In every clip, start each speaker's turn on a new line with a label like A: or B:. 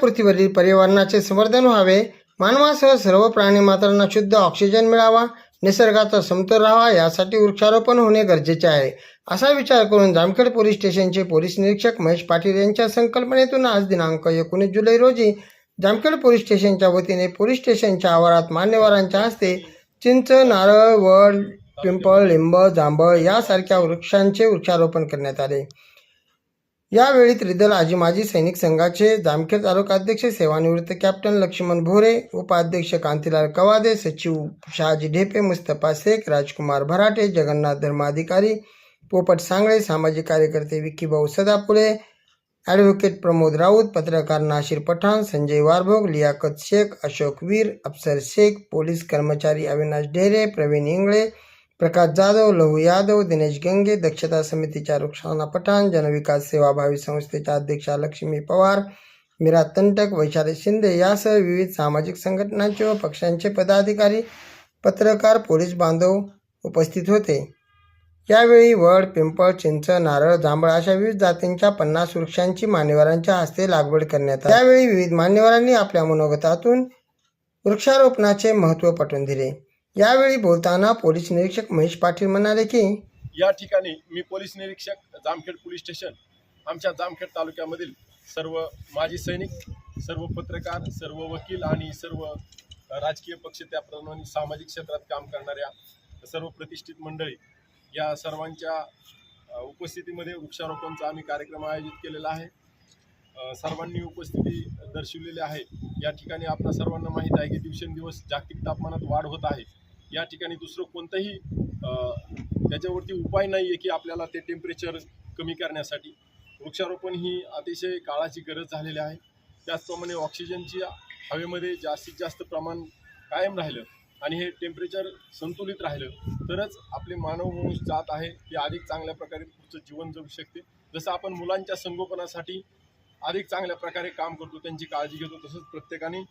A: पृथ्वीवरील पर्यावरणाचे संवर्धन व्हावे. मानवासह सर्व प्राणी मात्रांना शुद्ध ऑक्सिजन मिळावा. निसर्गाचा समतोल राहावा यासाठी वृक्षारोपण होणे गरजेचे आहे. असा विचार करून जामखेड पोलीस स्टेशनचे पोलीस निरीक्षक महेश पाटील यांच्या संकल्पनेतून आज दिनांक एकोणीस जुलै रोजी जामखेड पोलीस स्टेशनच्या वतीने पोलीस स्टेशनच्या आवारात मान्यवरांच्या हस्ते चिंच नारळ वड पिंपळ लिंब जांभळ यासारख्या वृक्षांचे वृक्षारोपण करण्यात आले. यावेळी त्रिदल आजी माजी सैनिक संघाचे जामखेड तालुकाध्यक्ष सेवानिवृत्त कॅप्टन लक्ष्मण भोरे उपाध्यक्ष कांतीलाल कवादे सचिव शहाजी ढेपे मुस्तफा शेख राजकुमार भराटे जगन्नाथ धर्माधिकारी पोपट सांगळे सामाजिक कार्यकर्ते विक्कीभाऊ सदापुळे ॲडव्होकेट प्रमोद राऊत पत्रकार नाशिर पठाण संजय वारभोग लियाकत शेख अशोक वीर अफसर शेख पोलीस कर्मचारी अविनाश ढेरे प्रवीण इंगळे प्रकाश जाधव लहू यादव दिनेश गंगे दक्षता समितीच्या रुक्षाना पठाण जनविकास सेवाभावी संस्थेच्या अध्यक्षा लक्ष्मी पवार मीरा तंटक वैशाली शिंदे यासह विविध सामाजिक संघटनांचे व पक्षांचे पदाधिकारी पत्रकार पोलीस बांधव उपस्थित होते. यावेळी वड पिंपळ चिंच नारळ जांभळ अशा विविध जातींच्या पन्नास वृक्षांची मान्यवरांच्या हस्ते लागवड करण्यात आली. यावेळी विविध मान्यवरांनी आपल्या मनोगतातून वृक्षारोपणाचे महत्त्व पटवून दिले. यावेळी बोलताना पोलीस निरीक्षक महेश पाटील म्हणाले की
B: या ठिकाणी मी पोलीस निरीक्षक जामखेड पोलीस स्टेशन आमच्या जामखेड तालुक्यामधील सर्व माजी सैनिक सर्व पत्रकार सर्व वकील आणि सर्व राजकीय पक्ष त्याप्रमाणे सामाजिक क्षेत्रात काम करणाऱ्या सर्व प्रतिष्ठित मंडळी या सर्वांच्या उपस्थितीमध्ये वृक्षारोपणचा आम्ही कार्यक्रम आयोजित केलेला आहे. सर्वांनी उपस्थिती दर्शवलेली आहे. या ठिकाणी आपल्या सर्वांना माहीत आहे की दिवसेंदिवस जागतिक तापमानात वाढ होत आहे. या ठिकाणी दुसरं कोणतंही त्याच्यावरती उपाय नाही आहे की आपल्याला ते टेम्परेचर कमी करण्यासाठी. वृक्षारोपण ही अतिशय काळाची गरज झालेली आहे. त्याचप्रमाणे ऑक्सिजनची हवेमध्ये जास्तीत जास्त प्रमाण कायम राहिलं आणि हे टेम्परेचर संतुलित राहिलं तरच आपले मानववंश जात आहे. ते अधिक चांगल्या प्रकारे पुढचं जीवन जगू शकते. जसं आपण मुलांच्या संगोपनासाठी अधिक चांगल्या प्रकारे काम करतो त्यांची काळजी घेतो तसंच प्रत्येकाने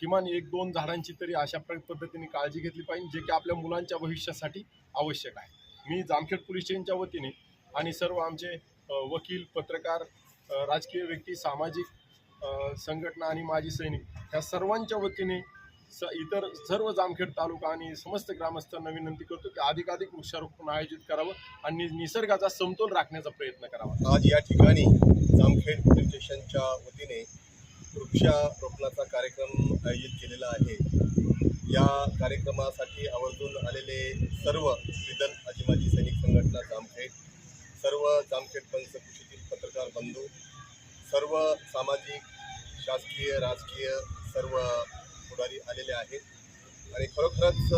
B: किमान एक दोन झाडांची तरी अशा पद्धतीने काळजी घेतली पाहिजे जे की आपल्या मुलांच्या भविष्यासाठी आवश्यक आहे. मी जामखेड पोलीस स्टेशनच्या वतीने आणि सर्व आमचे वकील पत्रकार राजकीय व्यक्ती सामाजिक संघटना आणि माजी सैनिक ह्या सर्वांच्या वतीने स इतर सर्व जामखेड तालुका आणि समस्त ग्रामस्थांना विनंती करतो की अधिकाधिक वृक्षारोपण आयोजित करावं आणि निसर्गाचा समतोल राखण्याचा प्रयत्न करावा.
C: आज या ठिकाणी जामखेड पोलीस स्टेशनच्या वतीने वृक्षारोपणाचा कार्यक्रम आयोजित केलेला आहे. या कार्यक्रमासाठी आवर्जून आलेले सर्व विदल आजीमाजी सैनिक संघटना जामखेड सर्व जामखेड पंचकृषीतील पत्रकार बंधू सर्व सामाजिक शासकीय राजकीय सर्व पुढारी आलेले आहेत. आणि खरोखरच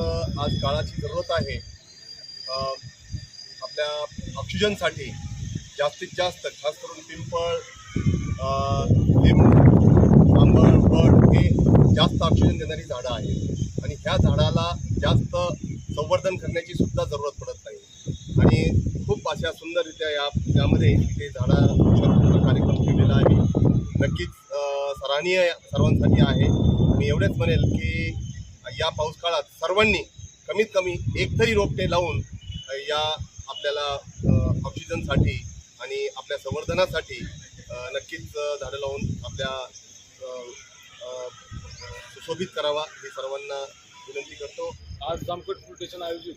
C: आज काळाची जरूरत आहे. आपल्या ऑक्सिजनसाठी जास्तीत जास्त खास करून पिंपळ लिंबू आंबळ वड हे जास्त ऑक्सिजन झाडं आहेत. आणि ह्या झाडाला जास्त संवर्धन करण्याची सुद्धा जरूरत पडत नाही. आणि खूप अशा सुंदररित्या या यामध्ये ते झाडाचा कार्यक्रम केलेला आहे. नक्कीच सराहनीय सर्वांसाठी आहे. मी एवढेच म्हणेल की या पाऊस काळात सर्वांनी कमीत कमी एक तरी रोपटे लावून या आपल्याला ऑक्सिजनसाठी आणि आपल्या संवर्धनासाठी नक्कीच झाडं लावून आपल्या अ, सुशोभित करावा हे सर्वांना विनंती करतो.
D: आज जामखेड पोलीस स्टेशन आयोजित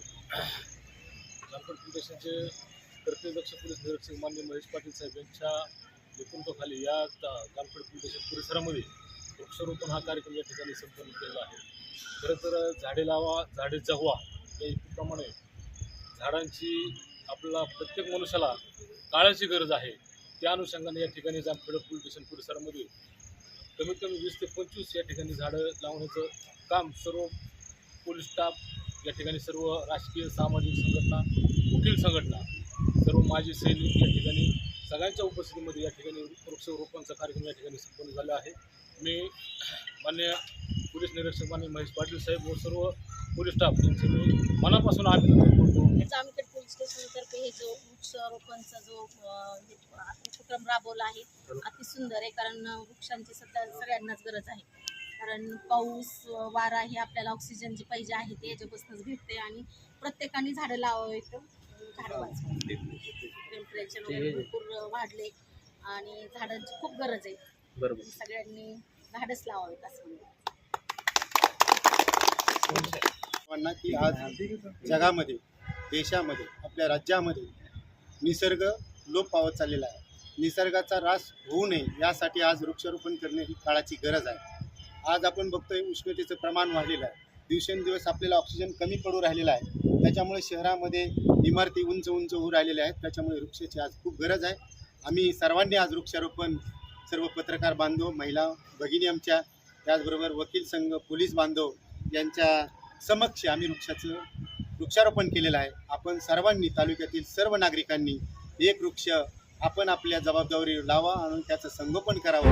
D: जामखेड पोलीस स्टेशनचे कर्तव्यदक्ष पोलीस निरीक्षक मान्य महेश पाटील साहेब यांच्या नेतृत्वाखाली या जा- जामखेड स्टेशन परिसरामध्ये वृक्षारोपण हा कार्यक्रम या ठिकाणी संपन्न केलेला आहे. खरं तर झाडे लावा झाडे जगवा या युक्तीप्रमाणे झाडांची आपला प्रत्येक मनुष्याला काळाची गरज आहे. त्या अनुषंगाने या ठिकाणी जामखेड पोलीस स्टेशन परिसरामध्ये कमीत कमी वीस ते पंचवीस या ठिकाणी झाडं लावण्याचं काम सर्व पोलीस स्टाफ या ठिकाणी सर्व राजकीय सामाजिक संघटना वकील संघटना सर्व माजी सैनिक या ठिकाणी सगळ्यांच्या उपस्थितीमध्ये या ठिकाणी वृक्षारोपणचा कार्यक्रम या ठिकाणी संपन्न झाला आहे. मी मान्य पोलीस निरीक्षक मान्य महेश पाटील साहेब व सर्व पोलीस स्टाफ यांचे मी मनापासून अभिनंदन करतो.
E: स्टेशनतर्फे हे जो वृक्षारोपणचा जो हे उपक्रम राबवला आहे अति सुंदर आहे कारण वृक्षांची सध्या सगळ्यांनाच गरज आहे. कारण पाऊस वारा हे आपल्याला ऑक्सिजन जे पाहिजे आहे ते याच्यापासूनच भेटते आणि प्रत्येकाने झाडं लावावीत. झाडं वाचवावी टेम्परेचर वगैरे भरपूर वाढले आणि झाडांची खूप गरज आहे.
F: बरोबर.
E: सगळ्यांनी धाडस लावावेत असं म्हणते
G: सर्वांना की आज जगामध्ये देशामध्ये आपल्या राज्यामध्ये निसर्ग लोप पावत चाललेला आहे. निसर्गाचा ऱ्हास होऊ नये यासाठी आज वृक्षारोपण करणे ही काळाची गरज आहे. आज आपण बघतोय उष्णतेचं प्रमाण वाढलेलं आहे. दिवसेंदिवस आपल्याला ऑक्सिजन कमी पडू राहिलेला आहे. त्याच्यामुळे शहरामध्ये इमारती उंच उंच होऊ राहिलेल्या आहेत. त्याच्यामुळे वृक्षाची आज खूप गरज आहे. आम्ही सर्वांनी आज वृक्षारोपण सर्व पत्रकार बांधव महिला भगिनी आमच्या त्याचबरोबर वकील संघ पोलीस बांधव यांच्या समक्ष आम्ही वृक्षाचं वृक्षारोपण केलेलं आहे. आपण सर्वांनी तालुक्यातील सर्व नागरिकांनी एक वृक्ष आपण आपल्या जबाबदारी लावा आणि त्याचं संगोपन करावं.